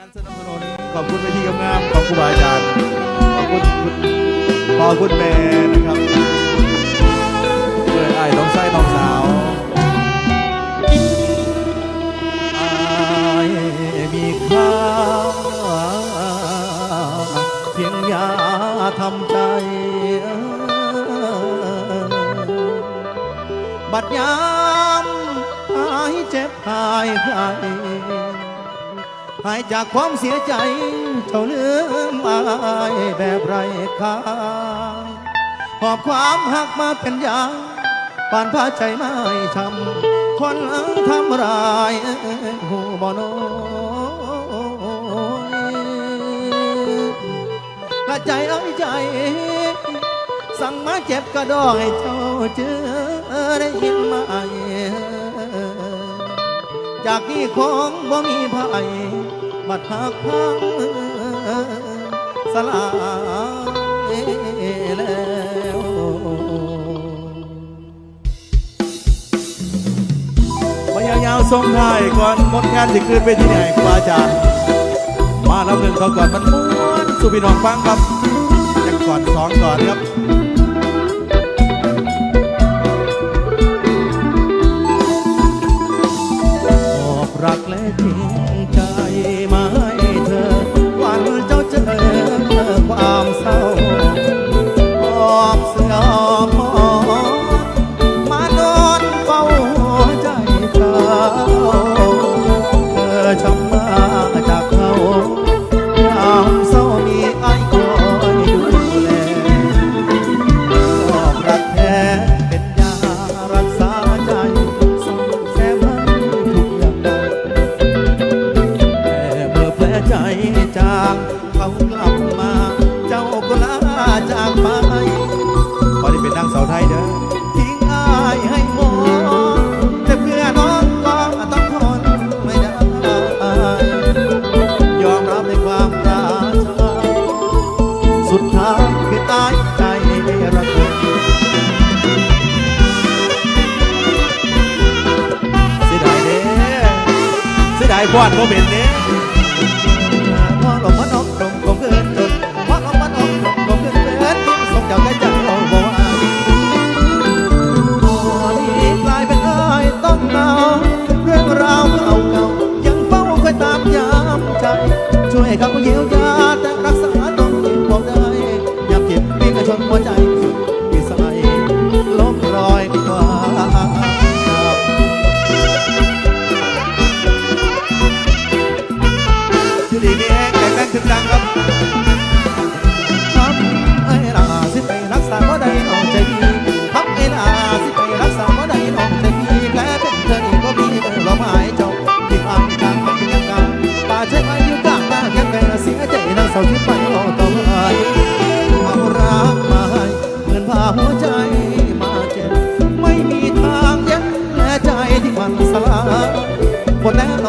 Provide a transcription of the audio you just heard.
การสนับสนุนขอบคุณไปที่งามของครูบาอาจารย์ขอบคุณคุณพ่อคุณแม่นะครับเพื่อนไอ้ายน้องชายน้องสาวอามีค่าเพียงยาทำใจบัดยามหายเจ็บหายใคร หายจากความเสียใจ เจ้าลืมอายแบบไรค่าหอบความหักมาเป็นยาปานผ้าใจไม่ช้ำคนทำร้ายหูบ่โนกระใจเอ้ยใจ สั่งมาเจ็บกระดอยเจ้าเจอได้ยินไหมจากนี้คงบ่มีภัย บัดหักพังสลายแล้วพยายาวๆส่งไทยก่อนหมดงานสิคืนไปที่ไหนครูบาอาจารย์มาแล้วหนึ่งเขาก่อนมันม้วนสุพี่น้องฟังครับยังก่อนสองก่อนครับ เขากลับมา เจ้าก็ลาจากไปขอได้เป็นนางสาวไทยเด้อทิ้งอายให้มองแต่เพื่อน้องก็ต้องทนไม่ได้ยอมรับในความรักสุดท้ายคือตายใจระเบิดเสียดายเด้เสียดายควานโมเป็นเด้พอลมมันออกตรงคงเดีมีแห้งแข็งแรงถึงดังครับทำไอ้ลาสิไปรักษาบ่ได้น้องใจดีทำไอ้ลาสิไปรักษาบ่ได้น้องใจดีแผลเป็นเธอนี่ก็มีเมื่อลมหายจบที่ผ่านทางมันยังกางป่าใช้ไม้อยู่กลางหน้าแค่ไกลเสียใจนางสาวที่ไปรอต่อไปเอารักมาให้เหมือนพาหัวใจมาเจ็บไม่มีทางย็นและใจที่มันสลายหมดแล้ว